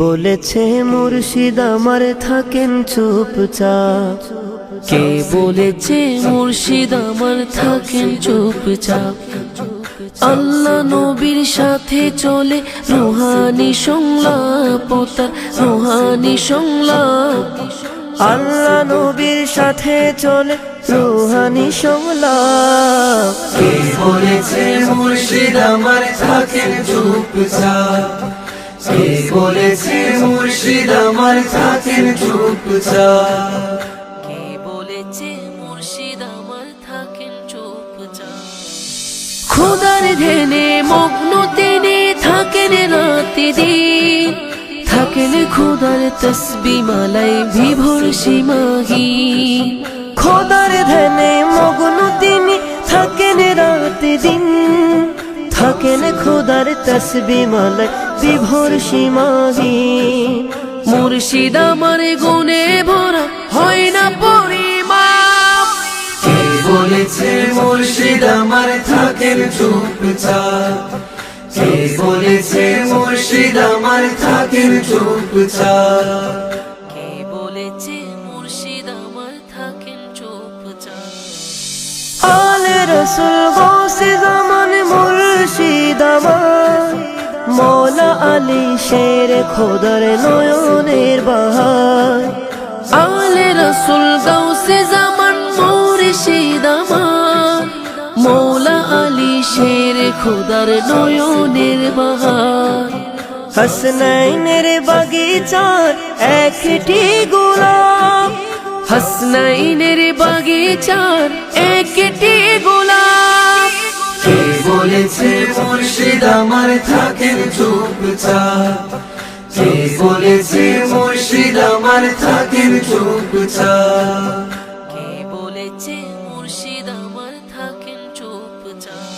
বলেছে মুর্শিদ, আমার থাকেন চুপচাপ। কে বলেছে মুর্শিদ, আমার থাকেন চুপচাপ? আল্লাহ নবীর সাথে চলে রুহানি সংলাপ তার রুহানি সংলাপ। আল্লাহ নবীর সাথে চলে রুহানি সংলাপ। কে বলেছে মুর্শিদ, আমার থাকেন চুপচাপ? বলেছে মুর্শিদ আমার থাকেন চুপচাপ কে বলেছে মুর্শিদ আমার থাকেন চুপচাপ খোদার ধ্যানে মগ্ন তিনি থাকেন রাতে দিন। থাকেন খোদার তসবি মালাই বিভোর সীমাহীন। থাকেন খোদার তসবি মালায় বিভোর সীমাহীন মুর্শিদ আমার গুণে ভরা হয় না পরিমাপ। কে বলেছে মুর্শিদ আমার থাকেন চুপচাপ? কে বলেছে মুর্শিদ আমার থাকেন চুপচাপ? কে বলেছে মুর্শিদ আমার থাকেন চুপচাপ? আলে রসুল গৌসে জামান মুর্শিদ মৌলা আলী শের খোদার নয়নের বাহার। আলে রসুল গাউসে জামান মুর্শিদ আমার মৌলা আলী শের খোদার নয়নের বাহার। হাসনাইনের বাগিচার একটি গোলাপ। হাসনাইনের বাগিচার একটি বলেছে মুর্শিদ আমার থাকেন চুপচাপ কে বলেছে মুর্শিদ আমার থাকেন চুপচাপ কে বলেছে মুর্শিদ আমার থাকেন চুপচাপ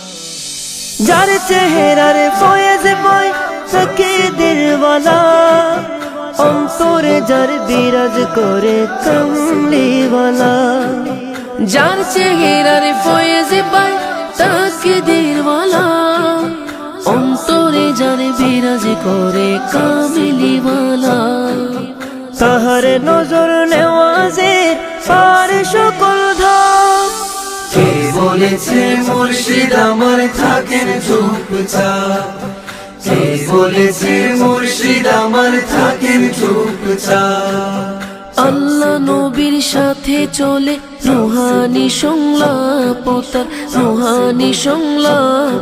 যার চেহারার ফয়েজ বয় তাকে দিলওয়ালা। অন্তরে যার বিরাজ করে কমলিওয়ালা। যার চেহারার ফয়েজে পায় তাকে দেরওয়ালা করে কামিলিওয়ালা তাহার নজর নেওয়াজে পার সকল ধাম। কে বলেছে মুর্শিদ আমার থাকেন চুপচাপ কে বলেছে মুর্শিদ আমার থাকেন চুপচাপ আল্লাহ নবীর সাথে চলে রুহানি সংলাপ তার রুহানি সংলাপ।